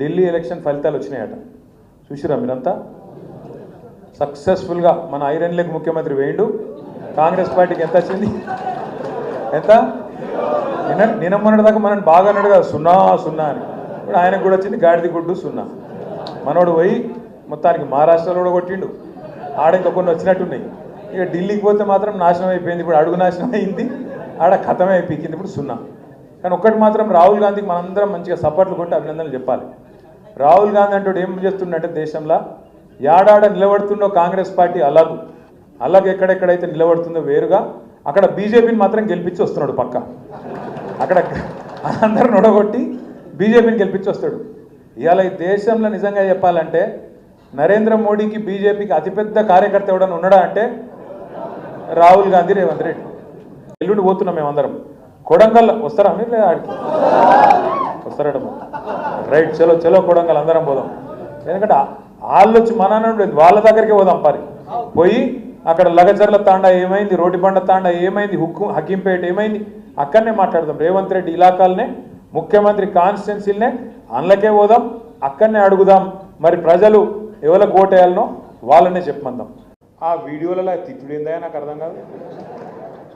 Delhi election ఫలితాలు వచ్చినాయట. చూసిరా మీరంతా? సక్సెస్ఫుల్గా మన ఐరన్ లెగ్ ముఖ్యమంత్రి వేయండు. కాంగ్రెస్ పార్టీకి ఎంత వచ్చింది? ఎంత? నిన్న నిన్న మొన్నటి దాకా మనని బాగా అన్నాడు కదా సున్నా సున్నా అని. ఇప్పుడు ఆయనకు కూడా వచ్చింది గాడిది గుడ్డు సున్నా. మనోడు పోయి మొత్తానికి మహారాష్ట్రలో కూడా కొట్టిండు. ఆడ ఇంకా కొన్ని వచ్చినట్టున్నాయి. ఇక ఢిల్లీకి పోతే మాత్రం నాశనం అయిపోయింది. ఇప్పుడు అడుగు నాశనం అయింది. ఆడ కథమే అయిపోయింది. ఇప్పుడు సున్నా. కానీ ఒక్కటి మాత్రం రాహుల్ గాంధీకి మనందరం మంచిగా సపోర్ట్లు కొట్టి అభినందనలు చెప్పాలి. రాహుల్ గాంధీ అంటూ ఏం చేస్తుండంటే దేశంలో యాడాడ నిలబడుతుండో కాంగ్రెస్ పార్టీ అలాగు. అలాగే ఎక్కడెక్కడైతే నిలబడుతుందో వేరుగా అక్కడ బీజేపీని మాత్రం గెలిపించి వస్తున్నాడు పక్క. అక్కడ అందరూ నొడగొట్టి బీజేపీని గెలిపించి వస్తాడు. ఇవాళ ఈ దేశంలో నిజంగా చెప్పాలంటే నరేంద్ర మోడీకి బీజేపీకి అతిపెద్ద కార్యకర్త ఎవడన్నా ఉన్నాడా అంటే రాహుల్ గాంధీ రేవంత్ రెడ్డి. ఎల్లుండి పోతున్నాం మేమందరం. కొడంగల్ వస్తారా మీరు? లేదా ఆడికి? వస్తారట రైట్ చలో చలో కొడంగల్ అందరం పోదాం. ఎందుకంటే వాళ్ళు వచ్చి మన ఉండేది వాళ్ళ దగ్గరికి పోదాం పరి. పోయి అక్కడ లగచర్ల తాండా ఏమైంది రోటిబండ తాండా ఏమైంది హుక్కు హకీంపేట ఏమైంది అక్కడనే మాట్లాడదాం. రేవంత్ రెడ్డి ఇలాకాలనే ముఖ్యమంత్రి కాన్స్టిట్యున్సీలనే అందులోకే పోదాం అక్కడనే అడుగుదాం. మరి ప్రజలు ఎవరికి ఓటేయాలనో వాళ్ళనే చెప్పమందాం. ఆ వీడియోలలో తిట్టుడు ఏందా నాకు అర్థం కాదు.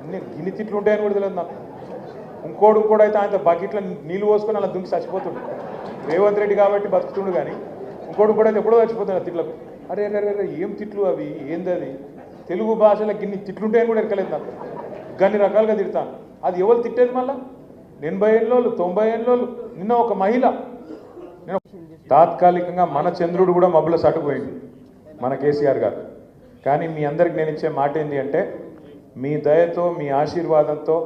అన్ని గిన్ని తిట్లు ఉంటాయని కూడా తెలియదు నాకు. ఇంకోడు కూడా అయితే ఆయన బకెట్లో నీళ్ళు పోసుకొని అలా దుంకి చచ్చిపోతుండు. రేవంత్ రెడ్డి కాబట్టి బతుకుతుండు కానీ ఇంకోడు కూడా అయితే ఎప్పుడో చచ్చిపోతున్నాడు తిట్లకు. అరే అరే అరే, ఏం తిట్లు అవి? ఏంది అది తెలుగు భాషలో గిన్ని తిట్లుంటాయని కూడా ఎక్కలేదు నాకు. గన్ని రకాలుగా తిడతాను అది ఎవరు తిట్టేది మళ్ళా? ఎనభై ఏళ్ళోళ్ళు తొంభై ఏళ్ళోళ్ళు. నిన్న ఒక మహిళ. నేను తాత్కాలికంగా మన చంద్రుడు కూడా మబ్బుల సటుపోయింది మన కేసీఆర్ గారు. కానీ మీ అందరికి నేను ఇచ్చే మాట ఏంటి అంటే మీ దయతో మీ ఆశీర్వాదంతో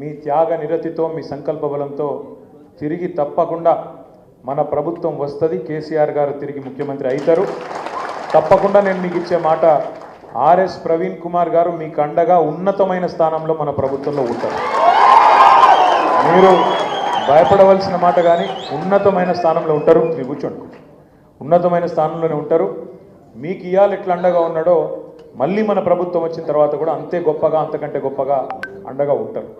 మీ త్యాగ నిరతితో మీ సంకల్ప బలంతో తిరిగి తప్పకుండా మన ప్రభుత్వం వస్తుంది. కేసీఆర్ గారు తిరిగి ముఖ్యమంత్రి అవుతారు తప్పకుండా నేను మీకు ఇచ్చే మాట ఆర్ఎస్ ప్రవీణ్ కుమార్ గారు మీకు అండగా ఉన్నతమైన స్థానంలో మన ప్రభుత్వంలో ఉంటారు. మీరు భయపడవలసిన మాట కానీ ఉన్నతమైన స్థానంలో ఉంటారు. మీరు కూర్చోండి. ఉన్నతమైన స్థానంలోనే ఉంటారు. మీకు ఇవాళ ఎట్లా అండగా ఉన్నాడో మళ్ళీ మన ప్రభుత్వం వచ్చిన తర్వాత కూడా అంతే గొప్పగా అంతకంటే గొప్పగా అండగా ఉంటారు.